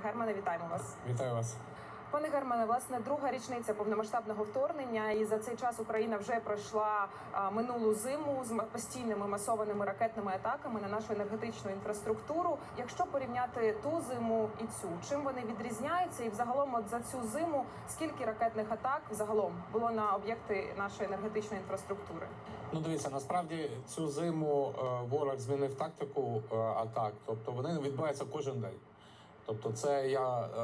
Пане Германе, вітаємо вас. Вітаю вас. Пане Германе, власне, друга річниця повномасштабного вторгнення, і за цей час Україна вже пройшла а, минулу зиму з постійними масованими ракетними атаками на нашу енергетичну інфраструктуру. Якщо порівняти ту зиму і цю, чим вони відрізняються, і взагалом, от за цю зиму, скільки ракетних атак взагалом було на об'єкти нашої енергетичної інфраструктури? Ну дивіться, насправді цю зиму е, ворог змінив тактику е, атак, тобто вони відбуваються кожен день. Тобто, це я е,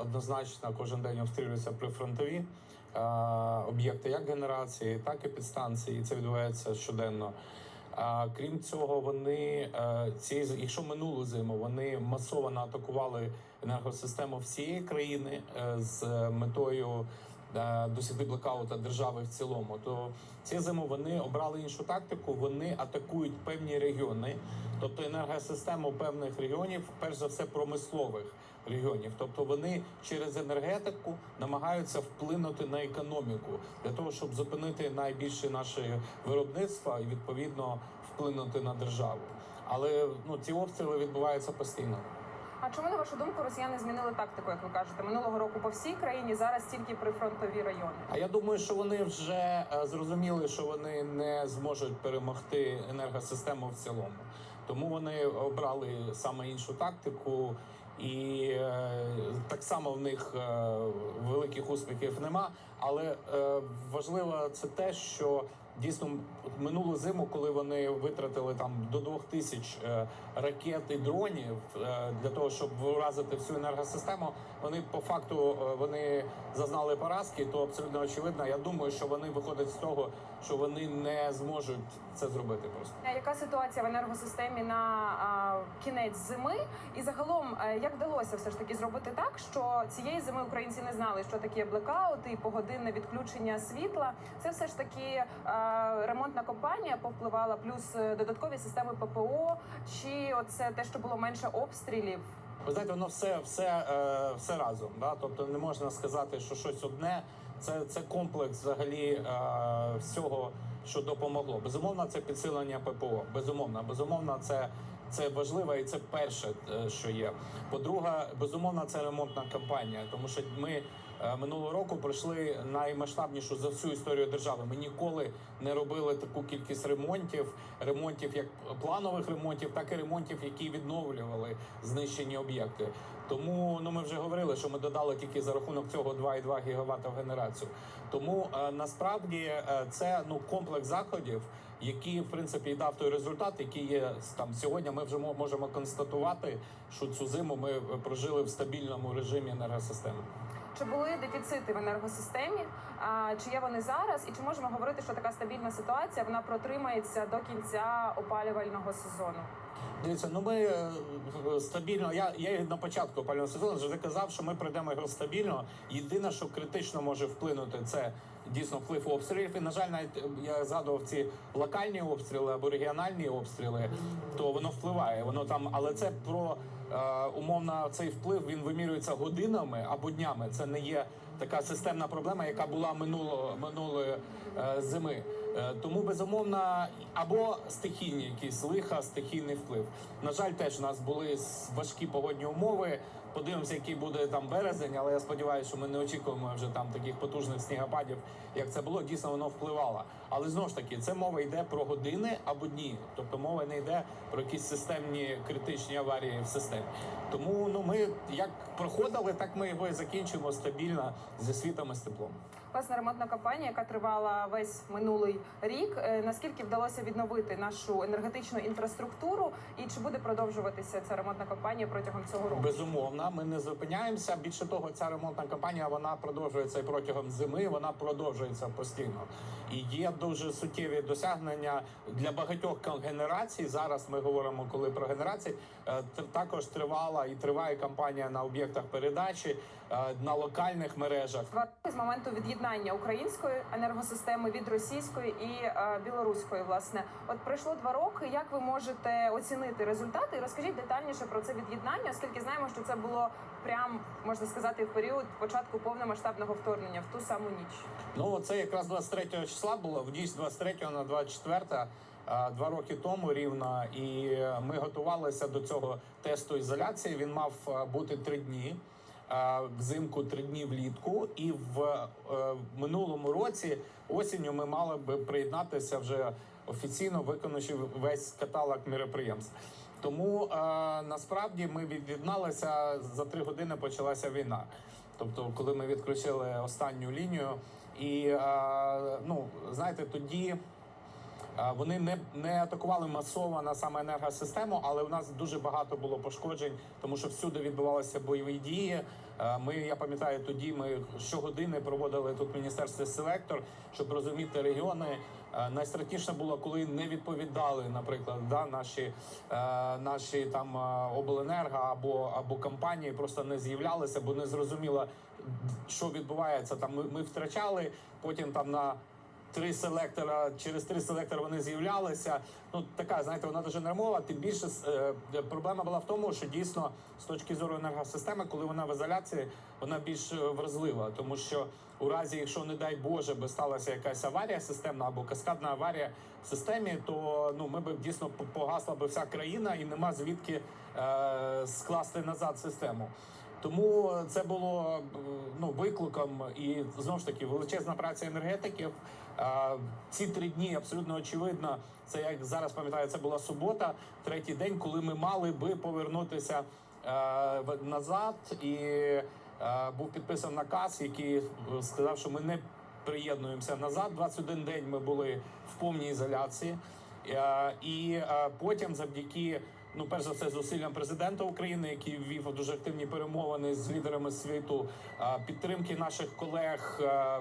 однозначно кожен день обстрілююся прифронтові е, об'єкти, як генерації, так і підстанції. Це відбувається щоденно. А крім цього, вони е, ці, якщо минулу зиму вони масово атакували енергосистему всієї країни е, з метою досягти блекаута держави в цілому, то ці зиму вони обрали іншу тактику. Вони атакують певні регіони, тобто енергосистему певних регіонів, перш за все промислових регіонів. Тобто вони через енергетику намагаються вплинути на економіку для того, щоб зупинити найбільше наше виробництво і відповідно вплинути на державу. Але ну ці обстріли відбуваються постійно. А чому на вашу думку росіяни змінили тактику, як ви кажете, минулого року по всій країні зараз тільки прифронтові райони? А я думаю, що вони вже е, зрозуміли, що вони не зможуть перемогти енергосистему в цілому. Тому вони обрали саме іншу тактику, і е, так само в них е, великих успіхів нема. Але е, важливо це те, що дійсно минулу зиму, коли вони витратили там до двох тисяч е, ракет і дронів е, для того, щоб вразити всю енергосистему, вони по факту е, вони зазнали поразки, то абсолютно очевидно. Я думаю, що вони виходять з того, що вони не зможуть це зробити просто. Яка ситуація в енергосистемі на кінець зими? І загалом, як вдалося все ж таки зробити так, що цієї зими українці не знали, що таке блекаути і погодинне відключення світла? Це все ж таки ремонтна компанія повпливала, плюс е, додаткові системи ППО, чи оце те, що було менше обстрілів? Ви знаєте, воно все, все, е, все разом. Да? Тобто не можна сказати, що щось одне. Це, це комплекс взагалі е, всього, що допомогло. Безумовно, це підсилення ППО. Безумовно, безумовно, це. Це важливо і це перше, що є. По-друге, безумовно, це ремонтна кампанія, тому що ми минулого року пройшли наймасштабнішу за всю історію держави. Ми ніколи не робили таку кількість ремонтів, ремонтів як планових ремонтів, так і ремонтів, які відновлювали знищені об'єкти. Тому ну ми вже говорили, що ми додали тільки за рахунок цього 2,2 гігавата в генерацію. Тому е, насправді е, це ну комплекс заходів, які в принципі дав той результат, який є там сьогодні. Ми вже можемо констатувати, що цю зиму ми е, прожили в стабільному режимі енергосистеми. Чи були дефіцити в енергосистемі? Чи є вони зараз? І чи можемо говорити, що така стабільна ситуація вона протримається до кінця опалювального сезону? Дивіться, ну ми е, стабільно. Я, я на початку опалювального сезону вже казав, що ми пройдемо його стабільно. Єдине, що критично може вплинути, це дійсно вплив обстрілів. І на жаль, навіть е, я згадував ці локальні обстріли або регіональні обстріли, то воно впливає. Воно там, але це про е, умовно цей вплив він вимірюється годинами або днями. Це не є така системна проблема, яка була минуло минулої е, зими. Е, Тому безумовно або стихійні якісь лиха, стихійний вплив. На жаль, теж у нас були важкі погодні умови. Подивимося, який буде там березень, але я сподіваюся, що ми не очікуємо вже там таких потужних снігопадів, як це було. Дійсно, воно впливало. Але знову ж таки, це мова йде про години або дні. Тобто мова не йде про якісь системні критичні аварії в системі. Тому ну ми як проходили, так ми його і закінчимо стабільно зі світом і з теплом. Власне, ремонтна кампанія, яка тривала весь минулий рік. е, Наскільки вдалося відновити нашу енергетичну інфраструктуру, і чи буде продовжуватися ця ремонтна кампанія протягом цього року? Безумовно, ми не зупиняємося. Більше того, ця ремонтна кампанія вона продовжується і протягом зими. Вона продовжується постійно. І є дуже суттєві досягнення для багатьох генерацій. Зараз ми говоримо, коли про генерації е, також тривала і триває кампанія на об'єктах передачі е, на локальних мережах. З моменту від'єднання української енергосистеми від російської і е, білоруської. Власне, от пройшло два роки. Як ви можете оцінити результати? Розкажіть детальніше про це від'єднання, оскільки знаємо, що це було прям можна сказати в період початку повномасштабного вторгнення в ту саму ніч. Ну це якраз 23 числа було в ніч з 23 на 24 е, два роки тому рівно, і ми готувалися до цього тесту ізоляції. Він мав е, бути три дні. е, Взимку три дні влітку, і в е, минулому році осінню ми мали би приєднатися вже офіційно, виконуючи весь каталог міроприємств. Тому е, насправді ми від'єдналися за три години. Почалася війна. Тобто, коли ми відключили останню лінію, і е, ну знаєте, тоді. Е, Вони не, не атакували масово на саме енергосистему, але у нас дуже багато було пошкоджень, тому що всюди відбувалися бойові дії. Ми, я пам'ятаю, тоді ми щогодини проводили тут в міністерстві селектор, щоб розуміти регіони. Е, Найстрашніше було, коли не відповідали, наприклад, да, наші, е, наші там е, обленерго або, або компанії просто не з'являлися, бо не зрозуміло, що відбувається. Там ми, ми втрачали, потім там на три селектора, через три селектора вони з'являлися. Ну така, знаєте, вона дуже нервова. Тим більше е, проблема була в тому, що дійсно з точки зору енергосистеми, коли вона в ізоляції, вона більш е, вразлива, тому що у разі, якщо не дай Боже, би сталася якась аварія системна або каскадна аварія в системі, то ну ми б дійсно погасла би вся країна і нема звідки е, скласти назад систему. Тому це було е, ну викликом і знову ж таки величезна праця енергетиків. Е, Ці три дні абсолютно очевидно. Це як зараз пам'ятаю, це була субота, третій день, коли ми мали би повернутися е, назад, і е, був підписаний наказ, який сказав, що ми не приєднуємося назад. 21 день ми були в повній ізоляції. І потім, завдяки ну, перш за все, зусиллям президента України, який ввів дуже активні перемовини з лідерами світу, підтримки наших колег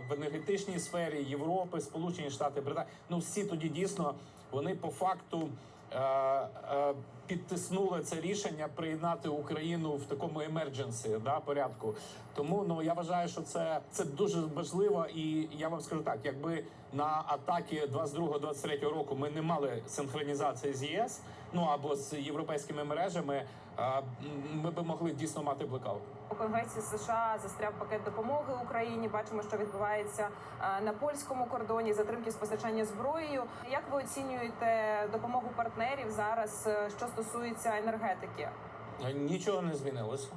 в енергетичній сфері Європи, Сполучені Штати, Британії. Ну всі тоді дійсно вони по факту. Підтиснули це рішення приєднати Україну в такому емердженсі да, порядку. Тому ну я вважаю, що це, це дуже важливо, і я вам скажу так: якби на атаки 22-23 року ми не мали синхронізації з ЄС, ну або з європейськими мережами, ми би могли дійсно мати блекаут. У Конгресі США застряв пакет допомоги Україні. Бачимо, що відбувається на польському кордоні. Затримки з постачання зброєю. Як ви оцінюєте допомогу партнерів зараз, е, що стосується енергетики? Нічого не змінилося.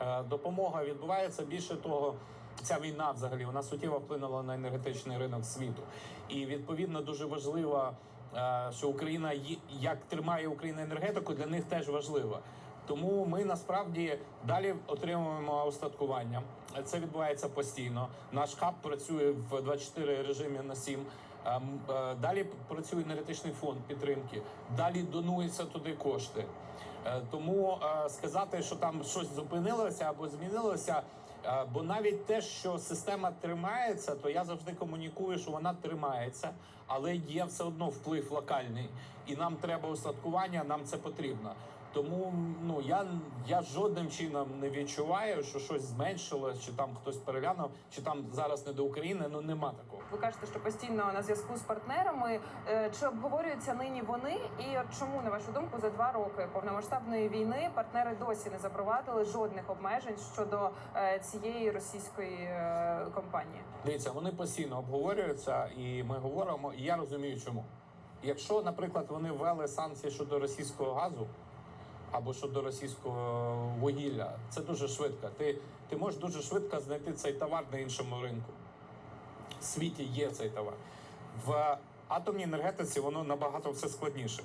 Е, Допомога відбувається. Більше того, ця війна взагалі вона суттєво вплинула на енергетичний ринок світу. І відповідно дуже важливо, е, що Україна як тримає Україна енергетику, для них теж важливо. Тому ми насправді далі отримуємо устаткування. Це відбувається постійно. Наш хаб працює в 24 режимі на 7. Ем, е, Далі працює енергетичний фонд підтримки. Далі донуються туди кошти. Е, Тому е, сказати, що там щось зупинилося або змінилося. Бо навіть те, що система тримається, то я завжди комунікую, що вона тримається, але є все одно вплив локальний, і нам треба устаткування, нам це потрібно. Тому ну я, я жодним чином не відчуваю, що щось зменшилось, чи там хтось переглянув, чи там зараз не до України. Ну нема такого. Ви кажете, що постійно на зв'язку з партнерами. Е, Чи обговорюються нині вони? І от чому, на вашу думку, за два роки повномасштабної війни партнери досі не запровадили жодних обмежень щодо е, цієї російської е, компанії? Дивіться, вони постійно обговорюються, і ми говоримо. І я розумію, чому. Якщо, наприклад, вони ввели санкції щодо російського газу або щодо російського вугілля, це дуже швидко. Ти, ти можеш дуже швидко знайти цей товар на іншому ринку. В світі є цей товар. В атомній енергетиці воно набагато все складніше.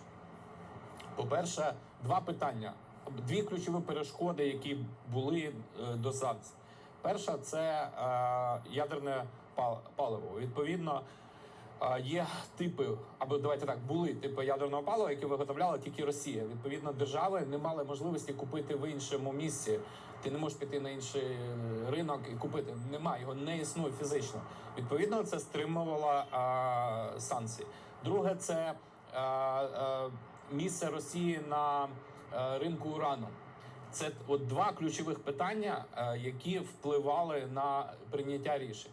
По-перше, два питання. Дві ключові перешкоди, які були е, до санкцій. Перша це е, ядерне паливо. Відповідно, є типи, або давайте так, були типи ядерного палива, які виготовляла тільки Росія. Відповідно, держави не мали можливості купити в іншому місці. Ти не можеш піти на інший е, ринок і купити. Немає його не існує фізично. Відповідно, це стримувало е, санкції. Друге, це е, е, місце Росії на е, ринку урану. Це от два ключових питання, е, які впливали на прийняття рішень.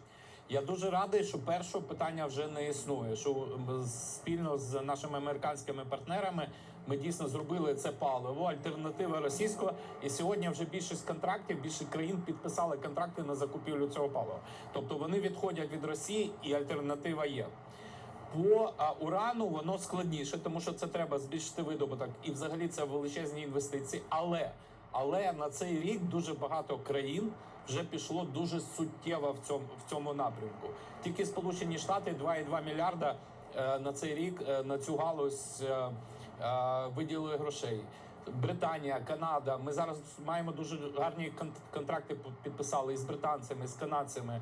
Я дуже радий, що першого питання вже не існує. Що спільно з нашими американськими партнерами ми дійсно зробили це паливо, альтернатива російського. І сьогодні вже більшість контрактів, більше країн підписали контракти на закупівлю цього палива. Тобто вони відходять від Росії, і альтернатива є. По урану воно складніше, тому що це треба збільшити видобуток, і взагалі це величезні інвестиції. Але але на цей рік дуже багато країн вже пішло дуже суттєво в цьому в цьому напрямку. Тільки Сполучені Штати 2,2 мільярда е, на цей рік е, на цю галузь е, виділили грошей. Британія, Канада. Ми зараз маємо дуже гарні контракти підписали із британцями, з канадцями.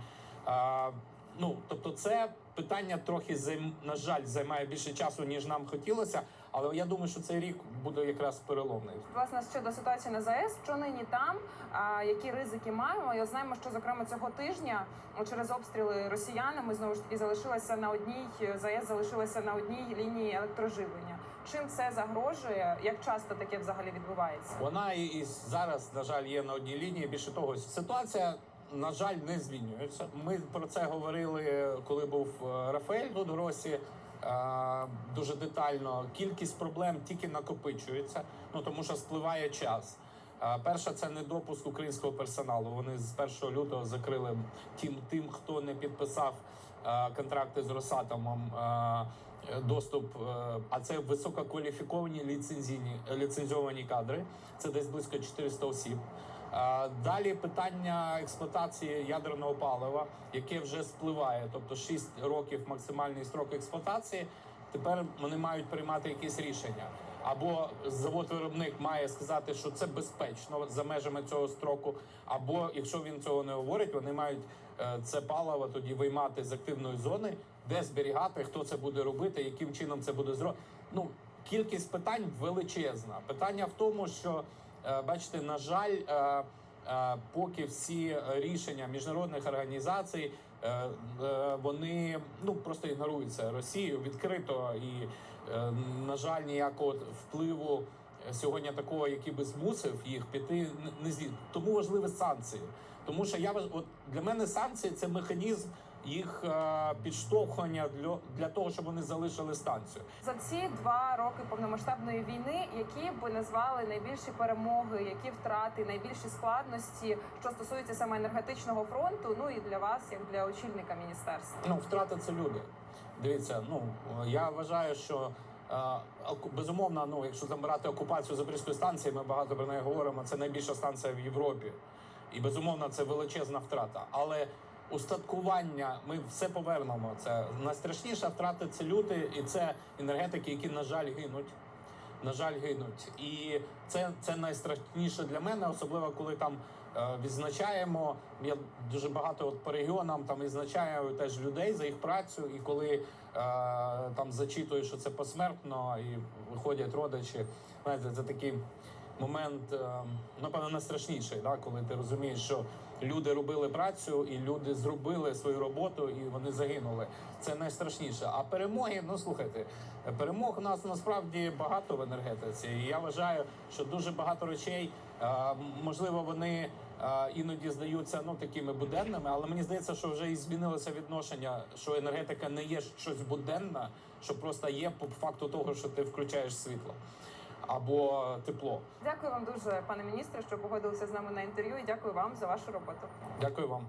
Ну тобто, це питання трохи займ, на жаль, займає більше часу ніж нам хотілося. Але я думаю, що цей рік буде якраз переломний. Власне, щодо ситуації на ЗАЕС, що нині там, а, які ризики маємо? От знаємо, що зокрема цього тижня через обстріли росіянами знову ж таки залишилася на одній ЗАЕС, залишилася на одній лінії електроживлення. Чим це загрожує? Як часто таке взагалі відбувається? Вона і, і зараз, на жаль, є на одній лінії. Більше того, ситуація. На жаль, не змінюється. Ми про це говорили, коли був е, Рафаель тут в Росі. Е, Дуже детально кількість проблем тільки накопичується, ну тому що спливає час. Е, Перша це недопуск українського персоналу. Вони з 1 лютого закрили тим, тим хто не підписав е, контракти з Росатомом. Доступ, а це висококваліфіковані ліцензійні ліцензіовані кадри. Це десь близько 400 осіб. Е, Далі питання експлуатації ядерного палива, яке вже спливає, тобто 6 років максимальний строк експлуатації. Тепер вони мають приймати якісь рішення. Або завод-виробник має сказати, що це безпечно за межами цього строку, або якщо він цього не говорить, вони мають е, це паливо тоді виймати з активної зони, де зберігати, хто це буде робити, яким чином це буде зроблено. Ну кількість питань величезна. Питання в тому, що бачите, на жаль, е, е, поки всі рішення міжнародних організацій е, е, вони ну просто ігноруються Росією відкрито і е, на жаль ніякого впливу сьогодні такого, який би змусив їх піти, не- зі тому важливі санкції. Тому що я от для мене санкції це механізм їх е, підштовхування для, для того, щоб вони залишили станцію. За ці два роки повномасштабної війни, які б назвали найбільші перемоги, які втрати, найбільші складності, що стосується саме енергетичного фронту, ну і для вас, як для очільника міністерства. Ну, втрата це люди. Дивіться, ну я вважаю, що е, безумовно, ну якщо там брати окупацію Запорізької станції, ми багато про неї говоримо. Це найбільша станція в Європі, і безумовно це величезна втрата. Але устаткування ми все повернемо. Це найстрашніша втрата це люди, і це енергетики, які на жаль гинуть. На жаль, гинуть, і це, це найстрашніше для мене, особливо коли там е, відзначаємо. Я дуже багато от по регіонам там відзначаю теж людей за їх працю, і коли е, там зачитують, що це посмертно, і виходять родичі. Знаєте, це такий момент, е, напевно, найстрашніший, да, коли ти розумієш, що люди робили працю, і люди зробили свою роботу, і вони загинули. Це найстрашніше. А перемоги, ну слухайте, перемог у нас насправді багато в енергетиці. І я вважаю, що дуже багато речей, можливо, вони іноді здаються ну такими буденними, але мені здається, що вже і змінилося відношення, що енергетика не є щось буденне, що просто є по факту того, що ти включаєш світло або тепло. Дякую вам дуже, пане міністре, що погодилися з нами на інтерв'ю, і дякую вам за вашу роботу. Дякую вам.